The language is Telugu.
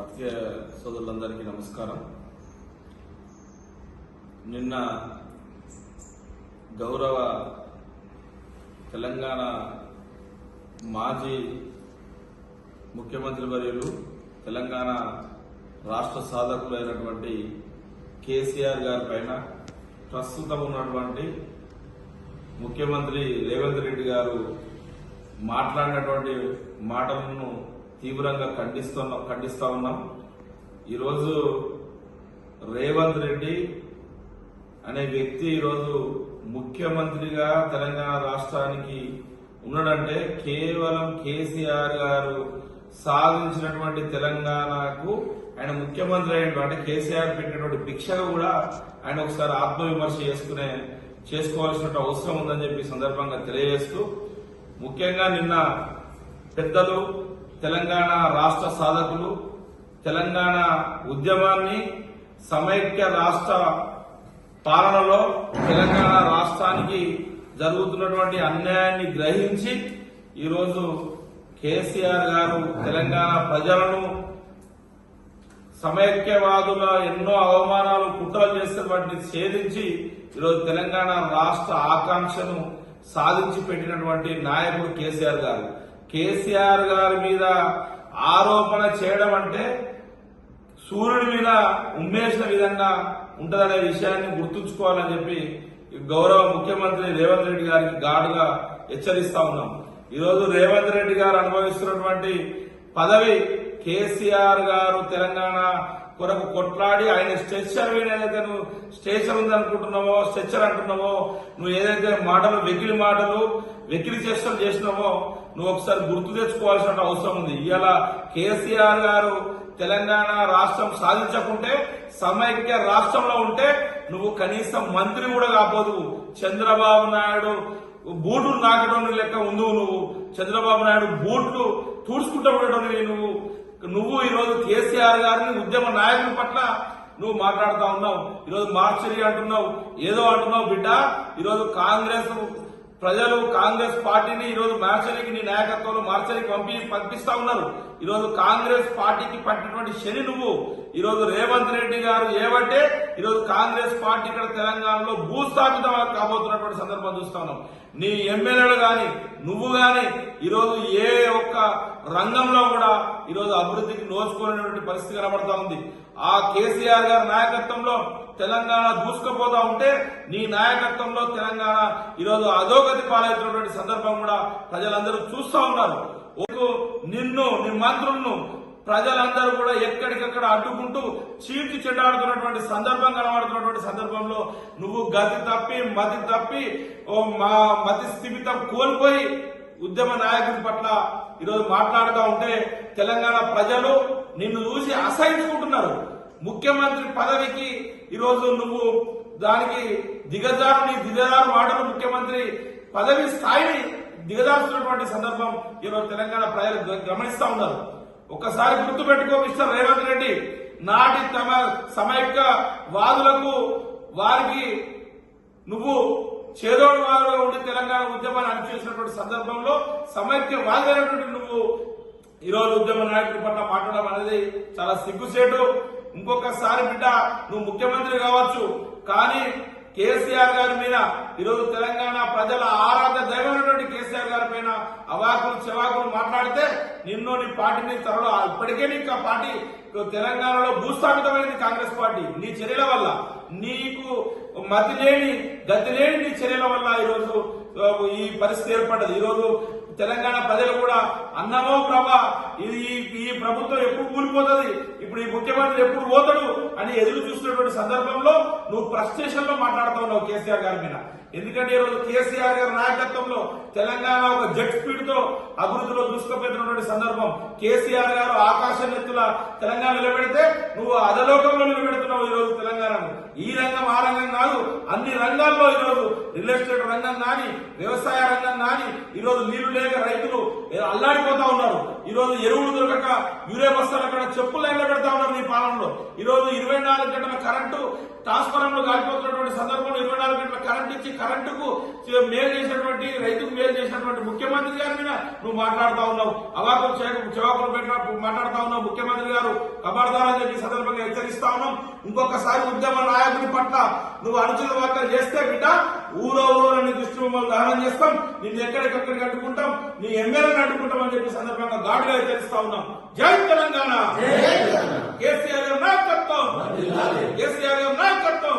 రాజకీయ సోదరులందరికీ నమస్కారం. నిన్న గౌరవ తెలంగాణ మాజీ ముఖ్యమంత్రి వర్యులు తెలంగాణ రాష్ట్ర సాధకులైనటువంటి కేసీఆర్ గారి పైన ప్రస్తుతం ఉన్నటువంటి ముఖ్యమంత్రి రేవంత్ రెడ్డి గారు మాట్లాడినటువంటి మాటలను తీవ్రంగా ఖండిస్తున్నాం ఖండిస్తా ఉన్నాం. ఈరోజు రేవంత్ రెడ్డి అనే వ్యక్తి ఈరోజు ముఖ్యమంత్రిగా తెలంగాణ రాష్ట్రానికి ఉన్నాడంటే కేవలం కేసీఆర్ గారు సాధించినటువంటి తెలంగాణకు ఆయన ముఖ్యమంత్రి అయినటువంటి కేసీఆర్ పెట్టినటువంటి భిక్షగా కూడా ఆయన ఒకసారి ఆత్మవిమర్శ చేసుకునే చేసుకోవాల్సిన అవసరం ఉందని చెప్పి సందర్భంగా తెలియజేస్తూ ముఖ్యంగా నిన్న పెద్దలు తెలంగాణ రాష్ట్ర సాధకులు తెలంగాణ ఉద్యమాన్ని సమైక్య రాష్ట్ర పాలనలో తెలంగాణ రాష్ట్రానికి జరుగుతున్నటువంటి అన్యాయాన్ని గ్రహించి ఈరోజు కేసీఆర్ గారు తెలంగాణ ప్రజలను సమైక్యవాదుల ఎన్నో అవమానాలు కుట్రలు చేస్తే వాటిని ఛేదించి ఈరోజు తెలంగాణ రాష్ట్ర ఆకాంక్షను సాధించి పెట్టినటువంటి నాయకుడు కేసీఆర్ గారు. కేసీఆర్ గారి మీద ఆరోపణ చేయడం అంటే సూర్యుడి మీద ఉమ్మేసిన విధంగా ఉంటుందనే విషయాన్ని గుర్తుంచుకోవాలని చెప్పి గౌరవ ముఖ్యమంత్రి రేవంత్ రెడ్డి గారికి ఘాటుగా హెచ్చరిస్తా ఉన్నాం. ఈరోజు రేవంత్ రెడ్డి గారు అనుభవిస్తున్నటువంటి పదవి కేసీఆర్ గారు తెలంగాణ కొరకు కొట్లాడి ఆయన స్ట్రెచ్చర్ ఏదైతే నువ్వు స్టేషన్ ఉంది అనుకుంటున్నావో స్ట్రెచ్చర్ అంటున్నావో నువ్వు ఏదైతే మాటలు వెకిలి మాటలు వెకిలి చేష్టలు చేసినావో నువ్వు ఒకసారి గుర్తు తెచ్చుకోవాల్సిన అవసరం ఉంది. ఇవాళ కేసీఆర్ గారు తెలంగాణ రాష్ట్రం సాధించకుంటే సమైక్య రాష్ట్రంలో ఉంటే నువ్వు కనీసం మంత్రి కూడా కాపోదు చంద్రబాబు నాయుడు బూట్లు నాకడం లెక్క ఉండు నువ్వు. చంద్రబాబు నాయుడు బూట్లు తూడ్చుకుంటూ ఉండడం నువ్వు. నువ్వు ఈరోజు కేసీఆర్ గారిని ఉద్యమ నాయకుని పట్ల నువ్వు మాట్లాడుతా ఉన్నావు. ఈరోజు మార్చరీ అంటున్నావు ఏదో అంటున్నావు బిడ్డ. ఈరోజు కాంగ్రెస్ ప్రజలు కాంగ్రెస్ పార్టీని ఈరోజు మార్చరీకి నీ నాయకత్వంలో మార్చరీకి పంపి పంపిస్తా ఉన్నారు. ఈరోజు కాంగ్రెస్ పార్టీకి పట్టినటువంటి శని నువ్వు. ఈరోజు రేవంత్ రెడ్డి గారు ఏమంటే ఈరోజు కాంగ్రెస్ పార్టీ ఇక్కడ తెలంగాణలో భూస్థాపితం కాబోతున్నటువంటి సందర్భం చూస్తా ఉన్నాం. నీ ఎమ్మెల్యేలు గాని నువ్వు గాని ఈరోజు ఏ ఒక్క రంగంలో కూడా ఈరోజు అభివృద్ధికి నోచుకోలేనటువంటి పరిస్థితి కనబడతా ఉంది. ఆ కేసీఆర్ గారి నాయకత్వంలో తెలంగాణ దూసుకుపోతా ఉంటే నీ నాయకత్వంలో తెలంగాణ ఈరోజు అధోగతి పాలవుతున్నటువంటి సందర్భం కూడా ప్రజలందరూ చూస్తూ ఉన్నారు. నిన్ను నీ మంత్రులను ప్రజలందరూ కూడా ఎక్కడికక్కడ అడ్డుకుంటూ చీల్చి చెడ్డాడుతున్నటువంటి సందర్భం కనబడుతున్నటువంటి సందర్భంలో నువ్వు గతి తప్పి మతి తప్పి ఓ మా మతి స్థిమితం కోల్పోయి ఉద్యమ నాయకుడి పట్ల ఈరోజు మాట్లాడుతూ ఉంటే తెలంగాణ ప్రజలు నిన్ను చూసి అసహించుకుంటున్నారు. ముఖ్యమంత్రి పదవికి ఈరోజు నువ్వు దానికి దిగజారు నీ దిగజారు మాటలు ముఖ్యమంత్రి పదవి స్థాయిని దిగజారుస్తున్నటువంటి సందర్భం ఈరోజు తెలంగాణ ప్రజలు గ- గమనిస్తా ఉన్నారు. ఒక్కసారి గుర్తు పెట్టుకో మిస్టర్ రేవంత్ రెడ్డి. నాటి తమ సమైక్య వాదులకు వారికి నువ్వు చేదోడు వాదులుగా ఉండి తెలంగాణ ఉద్యమాన్ని అణచివేసినటువంటి సందర్భంలో సమైక్య వాదులైనటువంటి ఈరోజు ఉద్యమ నాయకుడి పట్ల మాట్లాడడం అనేది చాలా సిగ్గుసేటు ఇంకొకసారి బిడ్డ నువ్వు ముఖ్యమంత్రి కావచ్చు కానీ కేసీఆర్ గారి మీద ఈరోజు తెలంగాణ ప్రజల ఆరాధ దైవమైనటువంటి కేసీఆర్ గారి పైన అవాకులు చెవాకులు మాట్లాడితే నిన్ను నీ పార్టీని త్వరలో ఇప్పటికే నీకు ఆ పార్టీ తెలంగాణలో భూస్థాపితమైనది కాంగ్రెస్ పార్టీ. నీ చర్యల వల్ల నీకు మతి లేని గతి లేని నీ చర్యల వల్ల ఈరోజు ఈ పరిస్థితి ఏర్పడ్డది. ఈరోజు తెలంగాణ ప్రజలు కూడా అన్నమో ప్రభా ఇది ఈ- ప్రభుత్వం ఎప్పుడు కూలిపోతుంది? ఇప్పుడు ఈ ముఖ్యమంత్రి ఎప్పుడు పోతాడు అని ఎదురు చూస్తున్నటువంటి సందర్భంలో నువ్వు ఫ్రస్ట్రేషన్లో కేసీఆర్ గారి మీద. ఎందుకంటే ఈరోజు కేసీఆర్ గారి నాయకత్వంలో తెలంగాణ ఒక జెట్ స్పీడ్తో అభివృద్ధిలో దూసుకుపోతున్నటువంటి సందర్భం. కేసీఆర్ గారు ఆకాశం ఎత్తుల తెలంగాణ నిలబెడితే నువ్వు అధలోకంలో నిలబెడుతున్నావు ఈ రోజు తెలంగాణను. ఈ రంగం ఆ రంగం కాదు అన్ని రంగాల్లో ఈరోజు రియల్ ఎస్టేట్ రంగం కానీ వ్యవసాయ రంగం కానీ ఈరోజు నీళ్ళు లేక రైతులు అల్లాడిపోతా ఉన్నారు. ఈ రోజు ఎరువులు దొరకక యూరియా బస్తాలు అక్కడ చెప్పులు లైన్లో పెడతా ఉన్నారు నీ పాలనలో. ఈ రోజు ఇరవై నాలుగు గంటల కరెంటు ట్రాన్స్ఫార్మర్లు కాలిపోతున్నటువంటి సందర్భంలో ఇరవై నాలుగు గంటల కరెంట్ ఇచ్చి కరెంటుకు మేలు చేసినటువంటి రైతుకు మేలు చేసినటువంటి ముఖ్యమంత్రి గారి మీద నువ్వు మాట్లాడుతా ఉన్నావు. అవాకులు చెవాకులు పెట్టినప్పుడు మాట్లాడుతా ఉన్నావు ముఖ్యమంత్రి గారు. కబార్దారని చెప్పి సందర్భంగా హెచ్చరిస్తా ఉన్నాం. ఇంకొకసారి ఉద్యమ నాయకుడి పట్ల నువ్వు అనుచిత వ్యాఖ్యలు చేస్తే బిడ్డ ఊరో ఊరో నీ దృష్టి బొమ్మలు దహనం చేస్తాం. నిన్ను ఎక్కడికక్కడికి అడ్డుకుంటాం నీ ఎమ్మెల్యేని అడ్డుకుంటాం అని చెప్పి సందర్భంగా ఘాటుగా హెచ్చరిస్తా ఉన్నాం. జై తెలంగాణ! కేసీఆర్ నాయకత్వం! కేసీఆర్ నాయకత్వం!